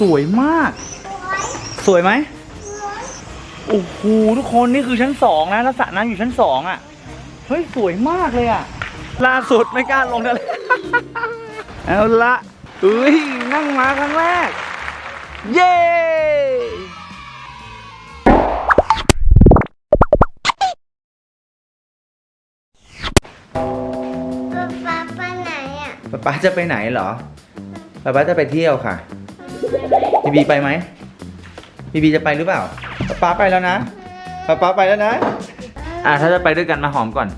สวยมาก สวยไหมโอ้โหทุกคนนี่คือชั้นสองนะแล้วสระน้ำอยู่ชั้นสองอะเฮ้ยสวยมากเลยอะล่าสุดไม่กล้าลงทะเลเอาละเอ้ยนั่งมาครั้งแรก เย้ป๊าป๊าไปไหนอะป๊าป๊าจะไปไหนเหรอ ป๊าป๊าจะไปเที่ยวค่ะบีบีไปไหมบีบีจะไปหรือเปล่าป๊าป๊าไปแล้วนะป๊าป๊าไปแล้วนะ อะถ้าจะไปด้วยกันมาหอมก่อน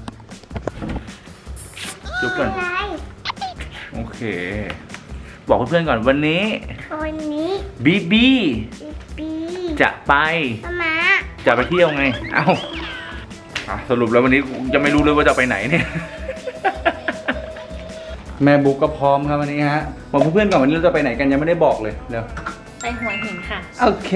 จุ๊บก่อนอะไรโอเค บอกเพื่อนๆก่อนวันนี้ วันนี้บีบีปีจะไปป๊ามาจะไปเที่ยวไง เอ้าอะสรุปแล้ววันนี้จะไม่รู้เลยว่าจะไปไหนเนี่ย แม่บุ๊กก็พร้อมครับวันนี้ฮะบอกเพื่อนๆก่อนวันนี้เราจะไปไหนกันยังไม่ได้บอกเลยเร็วไปหัวหินค่ะ โอเค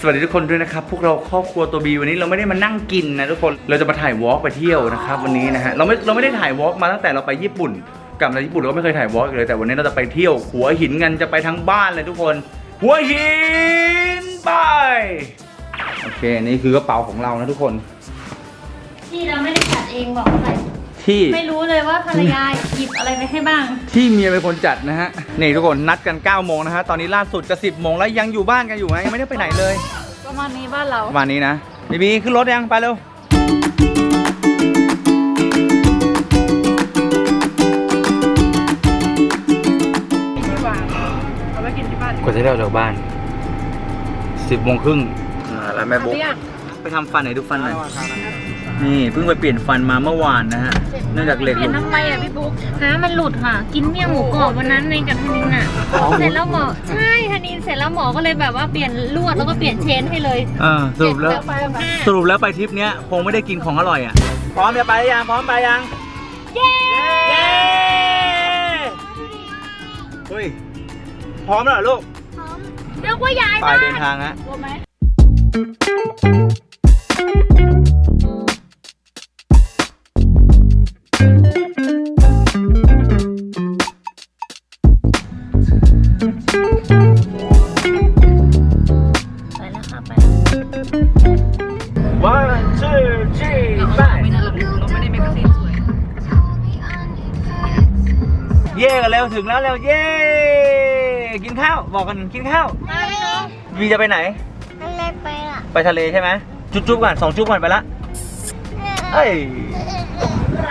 สวัสดีทุกคนด้วยนะครับ พวกเราครอบครัวตัวบีวันนี้เราไม่ได้มานั่งกินนะทุกคน เราจะมาถ่ายวอล์กไปเที่ยวนะครับวันนี้นะฮะ เราไม่ เราไม่ได้ถ่ายวอล์กมาตั้งแต่เราไปญี่ปุ่น กลับมาจากญี่ปุ่นเราก็ไม่เคยถ่ายวอล์กเลย แต่วันนี้เราจะไปเที่ยวหัวหินกัน จะไปทั้งบ้านเลยทุกคน หัวหินไป โอเค นี่คือกระเป๋าของเรานะทุกคนที่เราไม่ได้จัดเองบอกเลย ที่ไม่รู้เลยว่าภรรยาหยิบอะไรไปให้บ้าง ที่เมียเป็นคนจัดนะฮะนี่ทุกคนนัดกัน9โมงนะฮะตอนนี้ล่าสุดจะ10โมงแล้วยังอยู่บ้านกันอยู่ไหมยังไม่ได้ไปไหนเลยประมาณนี้บ้านเราประมาณนี้นะบีบีขึ้นรถยังไปเร็วไม่วางเอาไว้กินที่บ้านกว่าจะได้ออกจากบ้านสิบโมงครึ่งมาแล้วแม่บุ๊กเรียกไปทำฟันไหนอยดูฟันหน่อย นี่เพิ่งไปเปลี่ยนฟันมาเมื่อวานนะฮะเนื่องจากเหล็กหเปลี่ลุยนด ทำไมอะพี่บุ๊กฮะมันหลุดค่ะ กินเมี่ยงหมูกรอบวันนั้นในกับธนินอะเสร็จแล้วหมอใช่ธนินเสร็จแล้วหมอก็เลยแบบว่าเปลี่ยนลวดแล้วก็เปลี่ยนเชนให้เลยอ่าสรุปแล้วเจ็ดแบบห้าสรุปแล้วไปทริปเนี้ยคงไม่ได้กินของอร่อยอะ พร้อมจะไปยังพร้อมไปยัง เย้เย้เฮ้ย พร้อมแล้วเหรอลูก เรียกว่ายายไปบ้านเดินทางฮะ กลัวไหม เร็วเย่กินข้าวบอกกันกินข้าวมาพี่น้องวีจะไปไหนอะไรไปล่ะไปทะเลใช่ไหมจุ๊บจุ๊บก่อนสองจุ๊บก่อนไปละเอ้ย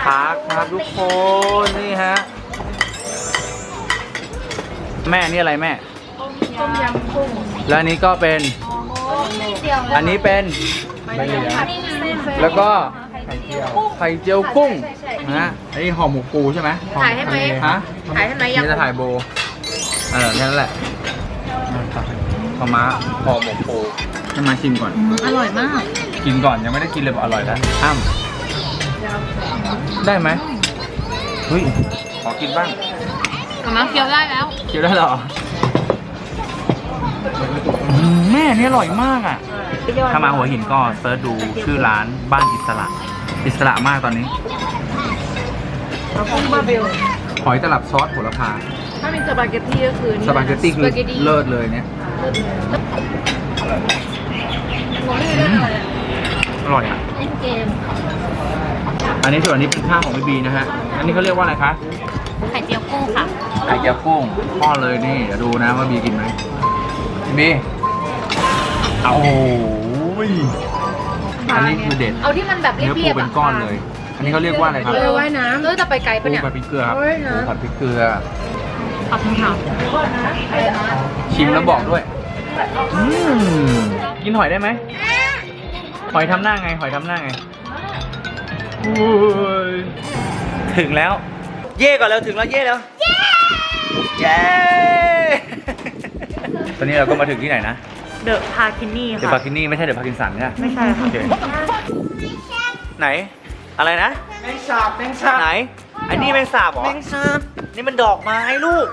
พักพักทุกคนนี่ฮะแม่นี่อะไรแม่ต้มยำกุ้งแล้วอันนี้ก็เป็นเดียวอันนี้เป็นไม่เห ลือแล้วก็ไข่เจียวกุ้งนะฮะอันนี้ห่อหมกปูใช่ไหมถ่ายให้ไหมฮะถ่ายให้ไหมยัง นี่จะถ่ายโบเออแค่นั้นแหละขาวม้าห่อหมกปูให้มาชิมก่อน อร่อยมาก กินก่อนยังไม่ได้กินเลยบอกอร่อยแล้วอ้ำได้ไหมเฮ้ยขอกินบ้างมามาเคี้ยวได้แล้ว เคี้ยวได้เหรออืมแม่นี่อร่อยมากอะ ถ้ามาหัวหินก็เซิร์ชดูชื่อร้านบ้านอิสระ อิสระมากตอนนี้ เอากุ้งมาเบล หอยตลับซอสโหระพาถ้ามีสปาเกตตี้ก็คือนี่สปาเกตตี้คือเลิศเลยเนี่ยอืมอร่อยอะ เล่นเกม อันนี้ส่วนอันนี้เป็นข้าวของพี่บีนะฮะ อันนี้เขาเรียกว่าอะไรคะ ไข่เจียวกุ้งค่ะไข่เจียวกุ้งพ่อเลยนี่เดี๋ยวดูนะว่าบีกินไหมบีเอาโอ้ย อันนี้คือเด็ดเอาที่มันแบบเรีเนื้อยปูบๆเป็นก้อนเลย อันนี้เขาเรียกว่าอะไรครับเรือว่ายน้ำเออจะไปไกลปูปะเนี่ยผัดพริกเกลือครับโอ้ยนะปูผัดพริกเกลือขอบคุณค่ะชิมแล้วบอกด้วยอืมกินหอยได้ไหมหอยทำหน้าไง หอยทำหน้าไงโอ้ยถึงแล้ว เย่ก่อนแล้วถึงแล้วเย่แล้วเย่ตอนนี้เราก็มาถึงที่ไหนนะ เดอะพาคินี่เดอะค่ะพาร์กินี่ไม่ใช่เดอะพาร์กินสันใช่ไหมไม่ใช่ค่ะ โอเคไหน อะไรนะ แมงสาบแมงสาบไหน อันนี้แมงสาบเหรอ แมงสาบนี่มันดอกไม้ลูก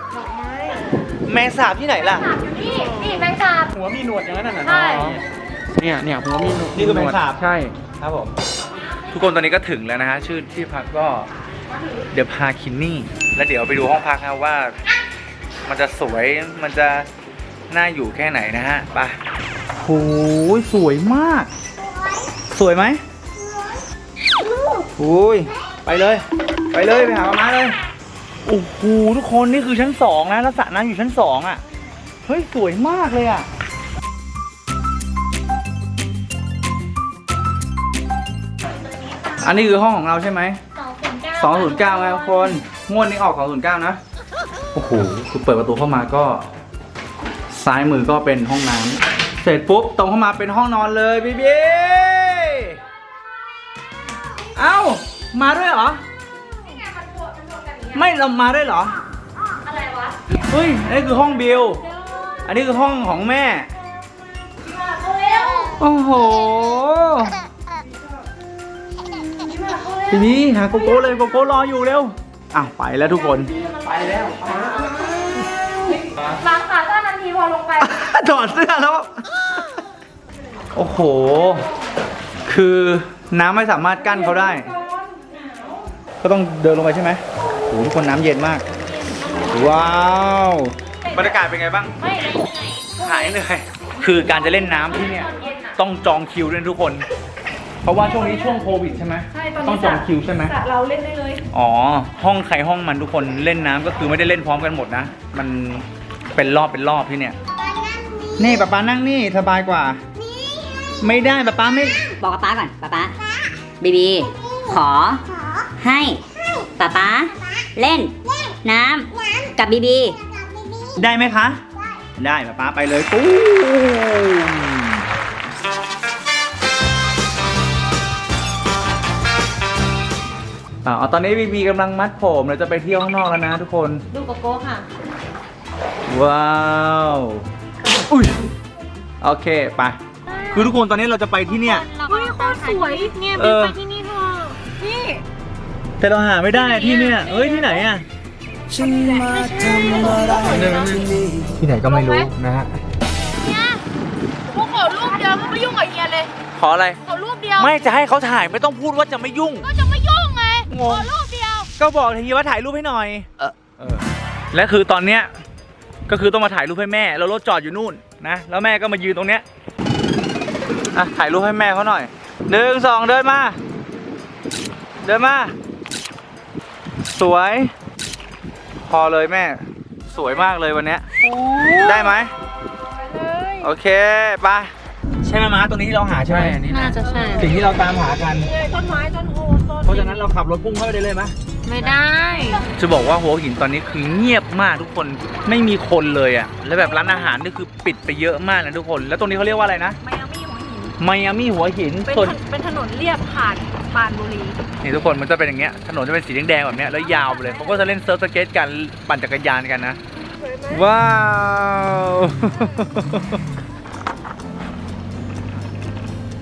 แมงสาบที่ไหนล่ะนี่ นี่แมงสาบ หัวมีหนวดอย่างนั้นน่ะใช่อ๋อเนี่ยเนี่ยหัวมีหนวดนี่คือแมงสาบ ใช่ ครับผม ทุกคนตอนนี้ก็ถึงแล้วนะฮะ ชื่อที่พักก็เดี๋ยวพาคินนี่ แล้วเดี๋ยวไปดูห้องพักนะว่า มันจะสวย มันจะ น่าอยู่แค่ไหนนะฮะไปโอ้ยสวยมาก สวยไหมโอ้ยไปเลย ไปเลยไปหามามาเลยโอ้โหทุกคนนี่คือชั้นสองนะแล้วสระน้ำอยู่ชั้นสองอะเฮ้ยสวยมากเลยอะอันนี้คือห้องของเราใช่ไหมสองศูนย์เก้า209ไงทุกคนงวดนี้ออก209นะ โอ้โห คือเปิดประตูเข้ามาก็ ซ้ายมือก็เป็นห้องน้ำเสร็จปุ๊บตรงเข้ามาเป็นห้องนอนเลยบีบีเอ้ามาด้วยเหรอ ไม่เรามาด้วยเหรอ อะไรวะเฮ้ยอันนี้คือห้องบิลอันนี้คือห้องของแม่ โอ้โหบีบีหาโกโก้เลยโกโก้รออยู่เร็วอ้าวไปแล้วทุกคน ไปแล้วล้าง ขาสั้นนาทีพอลงไปถอดเสื้อแล้ว โอ้โห คือน้ำไม่สามารถกั้นเขาได้ ก็ต้องเดินลงไปใช่ไหมโอ้โหทุกคนน้ำเย็นมาก ว้าวบรรยากาศเป็นไงบ้าง ไม่เลยหายเหนื่อย คือการจะเล่นน้ำที่เนี่ยต้องจองคิวด้วยทุกคน เพราะว่าช่วงนี้ช่วงโควิดใช่ไหมใช่ตอนนี้ต้องจองคิวใช่ไหมสระเราเล่นได้เลย อ๋อ ห้องใครห้องมันทุกคนเล่นน้ำก็คือไม่ได้เล่นพร้อมกันหมดนะ มัน เป็นรอบเป็นรอบที่เนี่ยนี่ป๊าป๊านั่งนี่สบายกว่า ไม่ได้ป๊าป๊าไม่บอกกับป๊าก่อนป๊าป๊าบีบีขอ ให้ป๊าป๊าเล่น น้ำกับบีบี ได้ไหมคะ ได้ป๊าป๊าไปเลยปูอ่าเอาตอนนี้บีบีกำลังมัดผมเราจะไปเที่ยวข้างนอกแล้วนะทุกคน ดูโกโก้ค่ะ ว้าวอุ้ยโอเคไปคือทุกคนตอนนี้เราจะไปที่เนี่ยเฮ้ยโคตรสวยเนี่ยเอบิวอไปที่นี่เถอะนี่แต่เราหาไม่ได้ที่เนี่ยเอ้ยที่ไหนอะที่ไหนก็ไม่รู้นะฮะพวกขอรูปเดียวก็ไม่ยุ่งกับเฮียเลยขออะไรขอรูปเดียวไม่จะให้เขาถ่ายไม่ต้องพูดว่าจะไม่ยุ่ง ก็จะไม่ยุ่งไงงของรูปเดียว ก็บอกทีว่าถ่ายรูปให้หน่อย เออเออและคือตอนเนี้ย ก็คือต้องมาถ่ายรูปให้แม่แล้วรถจอดอยู่นู่นนะแล้วแม่ก็มายืนตรงเนี้ยอะถ่ายรูปให้แม่เขาหน่อยหนึ่งสองเดินมา เดินมา สวย พอเลยแม่ สวยมากเลยวันเนี้ยได้ไหมโอเคไปใช่ไหมม้าตรงนี้ที่เราหาใช่ไหมน่าจะใช่สิ่งที่เราตามหากันต้นไม้ต้นโอต้นเพราะฉะนั้นเราขับรถพุ่งเข้าไปได้เลยไหมไม่ได้ จะบอกว่าหัวหินตอนนี้คือเงียบมากทุกคนไม่มีคนเลยอะแล้วแบบร้านอาหารนี่คือปิดไปเยอะมากนะทุกคน แล้วตรงนี้เขาเรียกว่าอะไรนะไมอามี่หัวหินไมอามี่หัวหินเป็นส่วนถเป็นถนนเรียบผ่านปรานบุรีนี่ทุกคนมันจะเป็นอย่างเงี้ยถนนจะเป็นสีแดงๆแบบเนี้ยแล้วยาวไปเลยเขาก็จะเล่นเซิร์ฟสเก็ตกันปั่นจักรยานกันนะว้าว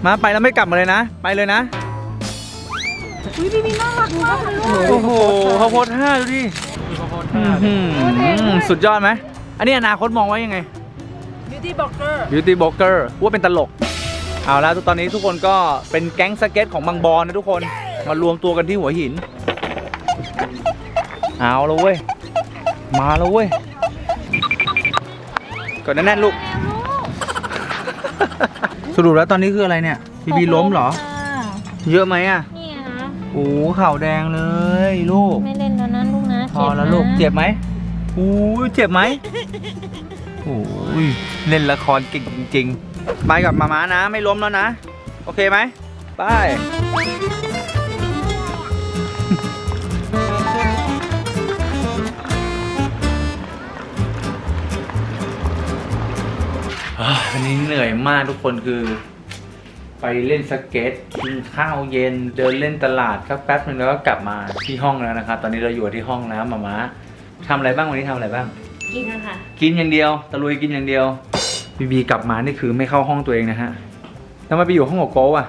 มาไปแล้วไม่กลับมาเลยนะ ไปเลยนะ อุ้ยพี่พี่น่ารักมากเลยลูก โอ้โหข้าวโพดห้าดูดิอื้อหือสุดยอดไหมอันนี้อนาคตมองไว้ยังไงบิวตี้บล็อกเกอร์ Beauty b l o g g e r ว่าเป็นตลก เอาแล้วตอนนี้ทุกคนก็เป็นแก๊งสเก็ตของบางบอนนะทุกคน มารวมตัวกันที่หัวหิน เอาแล้วเว้ย มาแล้วเว้ยกดแน่นๆลูก สรุปแล้วตอนนี้คืออะไรเนี่ย บีบีล้มเหรอ เยอะไหมอะนี่นะ โอ้ข่าวแดงเลยลูก ไม่เล่นแล้วนะลูกนะพอแล้วลูกเจ็บไหมอู้ยเจ็บไหมโอ้ยเล่นละครเก่งจริงๆไปกับมาม้านะไม่ล้มแล้วนะ โอเคไหมไปอ่าวันนี้เหนื่อยมากทุกคนคือ ไปเล่นสเก็ตกินข้าวเย็นเดินเล่นตลาดครับแป๊บนึงแล้วก็กลับมาที่ห้องแล้วนะครับ ตอนนี้เราอยู่ที่ห้องนะมาม้าทำอะไรบ้างวันนี้ทำอะไรบ้าง กินนะคะกินอย่างเดียวตะลุยกินอย่างเดียวบีบีกลับมานี่คือไม่เข้าห้องตัวเองนะฮะแล้วมาไปอยู่ห้องโกโก้อะ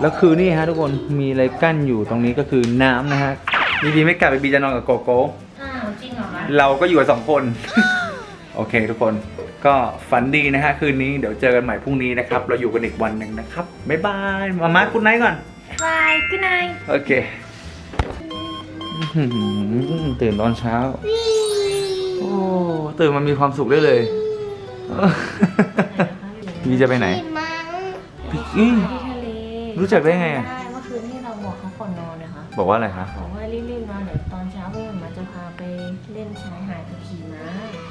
แล้วคือนี่ฮะทุกคนมีอะไรกั้นอยู่ตรงนี้ก็คือน้ำนะฮะบีบีไม่กลับบีบีจะนอนกับโกโก้อ้าวจริงเหรอคะ เราก็อยู่กันสองคน โอเคทุกคน ก็ฝันดีนะฮะคืนนี้เดี๋ยวเจอกันใหม่พรุ่งนี้นะครับ เราอยู่กันอีกวันหนึ่งนะครับ บ๊ายบายมามาคุณไนท์ก่อน บายกูนายโอเคอื้อหือตื่นตอนเช้าวีโอ้ตื่นมามีความสุขได้เลยบีจะไปไหนขี่ม้าอืมที่ทะเลรู้จักได้ไงอะได้เมื่อคืนที่เราบอกเขาก่อนนอนนะคะบอกว่าอะไรคะ บอกว่ารีบๆมาเดี๋ยวตอนเช้าเพื่อนมาจะพาไปเล่นชายหาดกับขี่ม้า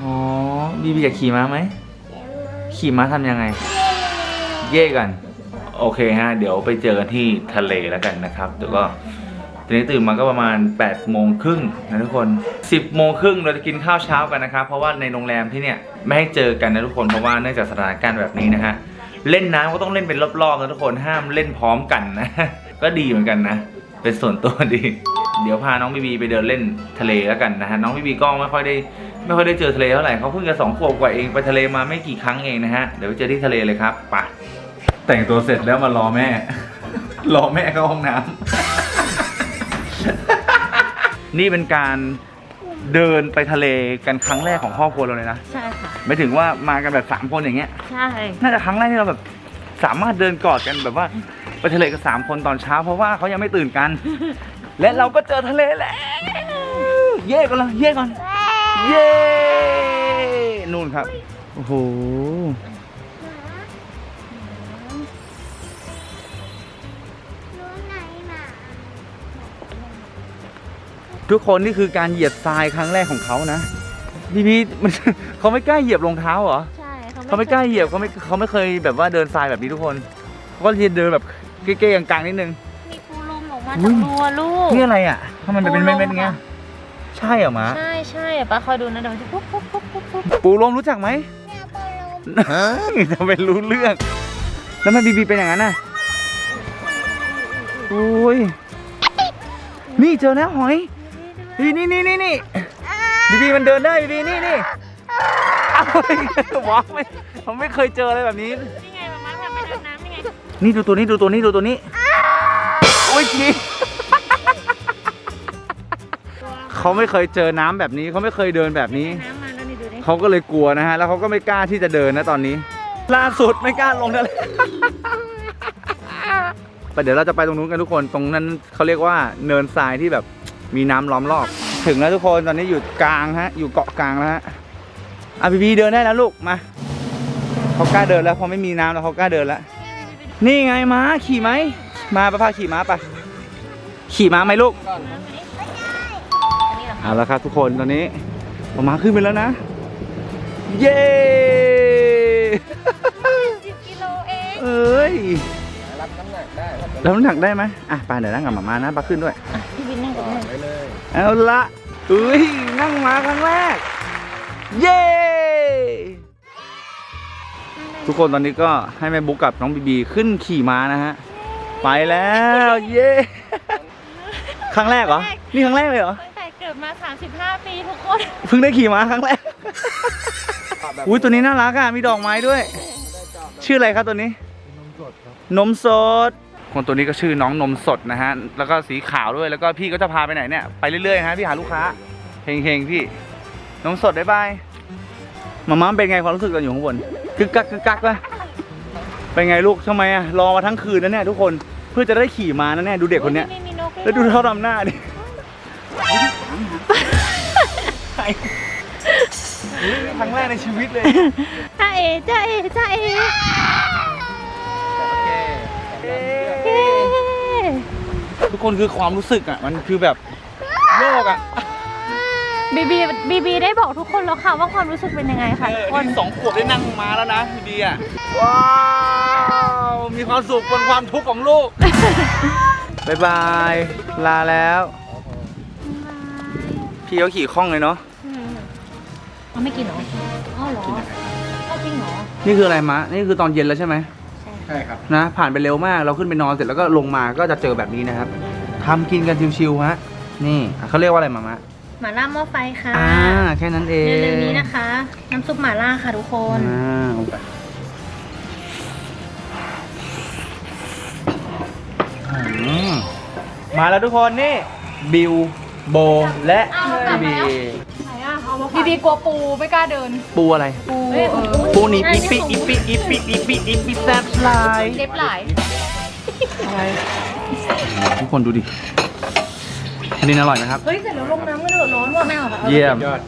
อ๋อบีบีอยากขี่ม้าไหมขี่ม้าทำยังไง เย่กัน โอเคฮะ เดี๋ยวไปเจอกันที่ทะเลแล้วกันนะครับเดี๋ยวก็ทีนี้ตื่นมาก็ประมาณ8ปดโมงครึ่งนะทุกคน 10บโมงครึ่งเราจะกินข้าวเช้ากันนะครับ เพราะว่าในโรงแรมที่เนี่ยไม่ให้เจอกันนะทุกคนเพราะว่าเนื่องจากสถานการณ์แบบนี้นะฮะเล่นน้ำก็ต้องเล่นเป็นรอบๆนะทุกคนห้ามเล่นพร้อมกันนะก็ดีเหมือนกันนะ เป็นส่วนตัวดี เดี๋ยวพาน้องบีบีไปเดินเล่นทะเลแล้วกันนะฮะน้องบีบีก็ไม่ค่อยได้ ไม่ค่อยได้เจอทะเลเท่าไหร่เขาเพิ่งจะสองขวบกว่าเองไปทะเลมาไม่กี่ครั้งเองนะฮะเดี๋ยวไปเจอที่ทะเลเลยครับไปแต่งตัวเสร็จแล้วมารอแม่ รอแม่เข้าห้องน้ำนี่เป็นการเดินไปทะเลกันครั้งแรกของครอบครัวเราเลยนะใช่ค่ะไม่ถึงว่ามากันแบบสามคนอย่างเงี้ย ใช่น่าจะครั้งแรกที่เราแบบสามารถเดินกอดกันแบบว่าไปทะเลกันสามคนตอนเช้า เพราะว่าเขายังไม่ตื่นกัน และเราก็เจอทะเลแล้ว เย่ก่อนละเย่ก่อน เย่นู่นครับ โอ้โหรู้ไหนหมาทุกคนนี่คือการเหยียบทรายครั้งแรกของเขานะ พี่พีมันเขาไม่กล้าเหยียบรองเท้าเหรอ ใช่เขาไม่กล้าเหยียบเขาไม่เขาไม่เคยแบบว่าเดินทรายแบบนี้ทุกคนเขาก็จะเดินแบบเก้ๆกลางๆนิดนึง มีปูลมออกมาอุ๊จายกรัวลูก นี่อะไรอะทำไมมันเป็นปูลมเม็ดๆอย่างเงี้ยค่ะ ใช่เหรอมะใช่ใช่ป้าคอยดูนะเดี๋ยวมันจะปุ๊บปุ๊บปุ๊บปุ๊บปุ๊บปูลมรู้จักไหมแมวบอลลูนทำไมรู้เรื่อง แล้วทำไมันบีบีเป็นอย่างนั้นน่ะโอ้ยนี่เจอแล้วหอยนี่นี่นี่นี่นี่บีบีมันเดินได้บีบีนี่นี่เอาวอกไม่ผมไม่เคยเจออะไรแบบนี้นี่ไงมาม่าพาไปเดินน้ำนี่ไงนี่ดูตัวนี้ดูตัวนี้ดูตัวนี้โอ้ยที เขาไม่เคยเจอน้ำแบบนี้เขาไม่เคยเดินแบบนี้น้ำมาแล้วนี่ดูดิเขาก็เลยกลัวนะฮะ แล้วเขาก็ไม่กล้าที่จะเดินนะตอนนี้ ล่าสุดไม่กล้าลงทะเลไปเดี๋ยวเราจะไปตรงนู้นกันทุกคนตรงนั้นเขาเรียกว่าเนินทรายที่แบบมีน้ำล้อมรอบ ถึงแล้วทุกคนตอนนี้อยู่กลางฮะ อยู่เกาะกลางแล้วฮะอะพีพีเดินได้แล้วลูกมาเขากล้าเดินแล้วพอไม่มีน้ำแล้วเขากล้าเดินแล้วนี่ไงม้าขี่ไหมมาประพาขี่ม้าไปะขี่ม้าไหมลูก เอาละครับทุกคนตอนนี้ผมมาขึ้นไปแล้วนะ เย้สิบกิโลเองเอ้ยรับน้ำหนักได้แล้วน้ำหนักได้ไหมอะไปเดี๋ยวนั่งกับหมามานะปาขึ้นด้วยพี่บินนั่งกับแม่ไปเลยเอาละเอ้ยนั่งมาครั้งแรก เย้ทุกคนตอนนี้ก็ให้แม่บุ๊กกับน้องบีบีขึ้นขี่ม้านะฮะไปแล้ว เย้ครั้งแรกเหรอนี่ครั้งแรกเลยเหรอตั้งแต่เกิ ดมา 35 ปีทุกคน เพิ่งได้ขี่ม้าครั้งแรก อุ้ยตัวนี้น่ารักอะ มีดอกไม้ด้วย ชื่ออะไรครับตัวนี้ นมสดคนตัวนี้ก็ชื่อน้องนมสดนะฮะ แล้วก็สีขาวด้วย แล้วก็พี่ก็จะพาไปไหนเนี่ย ไปเรื่อยๆฮะพี่หาลูกค้า เฮงๆพี่ นมสดบ๊ายบายมาม่าเป็นไงความรู้สึกตอนอยู่ข้างบนกึกกักกึกกักปะเป็นไงลูกทำไมอะรอมาทั้งคืนนะเนี่ยทุกคน เพื่อจะได้ขี่ม้านะเนี่ยดูเด็กคนเนี้ยไม่มีนกแล้วดูเขาทำหน้าดิ ครั้งแรกในชีวิตเลยจ้าเอจ้าเอจ้าเอเย้ทุกคนคือความรู้สึกอะ มันคือแบบโลกอะบีบีบีบีได้บอกทุกคนแล้วค่ะว่าความรู้สึกเป็นยังไงค่ะทุกคนนี่สองขวบได้นั่งมาแล้วนะพี่บีอะ ว้าว มีความสุขบนความทุกข์ของลูกบายบาย ลาแล้ว พี่เขาขี่คล่องเลยเนาะอืมเอาไม่กินเหรออ้าวเหรอเอาจริงเหรอ นี่คืออะไรมะ นี่คือตอนเย็นแล้วใช่ไหมใช่ครับ นะ ผ่านไปเร็วมาก เราขึ้นไปนอนเสร็จแล้วก็ลงมาก็จะเจอแบบนี้นะครับทำกินกันชิวๆฮะ นี่อะเขาเรียกว่าอะไรมามะหม่าล่าหม้อไฟค่ะอ่าแค่นั้นเองเร็วๆนี้นะคะ น้ำซุปหม่าล่าค่ะทุกคน อ่าเอาไปอืมมาแล้วทุกคนนี่บิว โบและบีบีบีบีกลัวปูไม่กล้าเดิน ปูอะไร ปูปูหนีบอีปิอีปิอีปิอีปิอีปิแซบสไลด์เล็บหลายทุกคนดูดิอันนี้อร่อยไหมครับ เฮ้ย เสร็จแล้วลงน้ำกันเถอะร้อนว่ะแม่เอาเยี่ยมยอด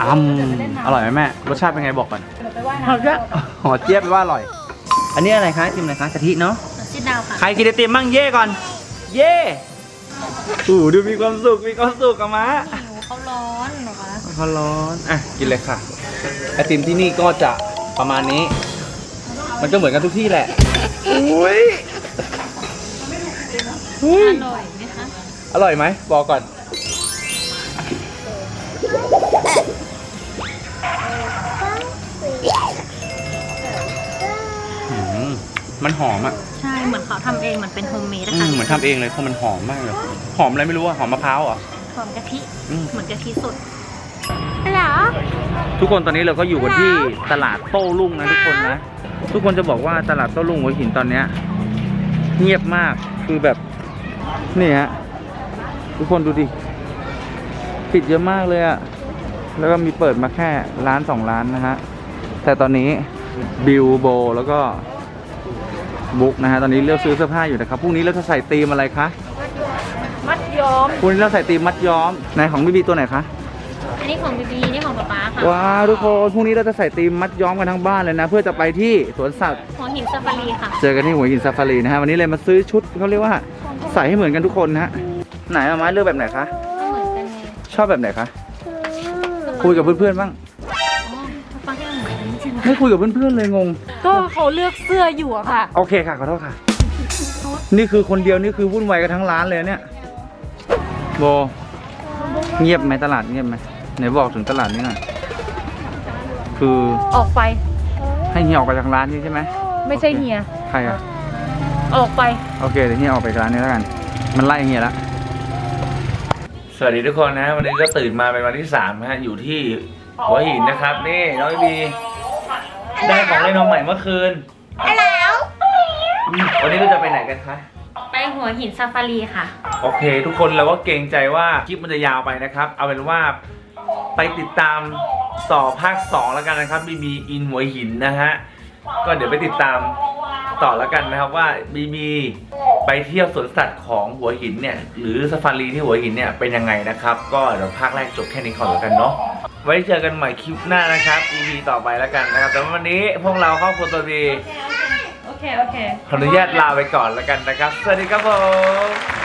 อืมอร่อยไหมแม่ รสชาติเป็นไงบอกก่อนหอเจี๊ยบหอเจี๊ยบแปลว่าอร่อย อันนี้อะไรคะไอติมอะไรคะกะทิเนาะ ชิดดาวค่ะ ใครกินไอติมมั่งเย่ก่อน เย่ อู้ดูมีความสุข มีความสุขกับมะหนูเขาร้อนเหรอคะเขาร้อน อะ กินเลยค่ะ ไอติมที่นี่ก็จะประมาณนี้ มันก็เหมือนกันทุกที่แหละ อุ้ยอุ้ยอร่อยไหมคะ อร่อยไหมบอกก่อนอืมมันหอมอะ ใช่ เหมือนเขาทำเองเหมือนเป็นโฮมเมดอืนะคะมเหมือนทำเองเลยเพราะมันหอมมากเลย หอมอะไรไม่รู้อะหอมมะพร้าวเหรอะ หอมกะทิอืม เหมือนกะทิสดเหรอ ทุกคนตอนนี้เราก็อยู่กันที่ตลาดโต้รุ่งนะทุกคนนะ ทุกคนจะบอกว่าตลาดโต้รุ่งหัวหินตอนเนี้ย เงียบมากคือแบบนี่ฮะทุกคนดูดิปิดเยอะมากเลยอะแล้วก็มีเปิดมาแค่ร้านสองร้านนะฮะแต่ตอนนี้บิลโบแล้วก็ บุ๊กนะฮะตอนนี้เลือกซื้อเสื้อผ้าอยู่นะครับพรุ่งนี้เราจะใส่ธีมอะไรคะมัดย้อมพรุ่งนี้เราใส่ธีมมัดย้อมในของบีบีตัวไหนคะอันนี้ของบีบีนี่ของป๊าป๊าค่ะว้าวทุกคนพรุ่งนี้เราจะใส่ธีมมัดย้อมกันทั้งบ้านเลยนะ เพื่อจะไปที่สวนสัตว์หัวหินซาฟารีค่ะเจอกันที่หัวหินซาฟารีนะฮะวันนี้เลยมาซื้อชุดเขาเรียกว่า ใส่ให้เหมือนกันทุกคนนะฮะไหนเอาไม้เลือกแบบไหนคะก็เหมือนกันไงชอบแบบไหนคะคุยกับเพื่อนๆบ้าง ไหมไม่คุยกับเพื่อนๆเลยงง ก็เขาเลือกเสื้ออยู่อะค่ะ โอเคค่ะขอโทษค่ะ นี่คือคนเดียวนี่คือวุ่นวายกันทั้งร้านเลยเนี่ยโบเงียบไหมตลาดเงียบไหมไหนบอกถึงตลาดนี้หน่อยคือออกไป ให้เฮียออกไปจากร้านนี้ใช่ไหมไม่ใช่เฮียใครอะออกไป โอเคเดี๋ยวเฮียออกไปร้านนี้แล้วกัน มันไล่เฮียละสวัสดีทุกคนนะ วันนี้ก็ตื่นมาเป็นวันที่สามนะฮะอยู่ที่หัวหินนะครับ นี่น้องบี ได้ของเล่นน้องใหม่เมื่อคืนแล้วอืมวันนี้เราจะไปไหนกันคะ ไปหัวหินซาฟารีค่ะ โอเค ทุกคนเราก็เกรงใจว่าคลิปมันจะยาวไปนะครับ เอาเป็นว่าไปติดตามต่อภาค 2 แล้วกันนะครับบีบีอินหัวหินนะฮะ ก็เดี๋ยวไปติดตามต่อแล้วกันนะครับว่าบีบีไปเที่ยวสวนสัตว์ของหัวหินเนี่ยหรือซาฟารีที่หัวหินเนี่ยเป็นยังไงนะครับ ก็เดี๋ยวภาคแรกจบแค่นี้ก่อนแล้วกันเนาะ ไว้เจอกันใหม่คลิปหน้านะครับ EP ต่อไปแล้วกันนะครับ แต่ว่าวันนี้พวกเราครอบครัวตัวดี โอเค โอเค ขออนุญาตลาไปก่อนแล้วกันนะครับ สวัสดีครับผม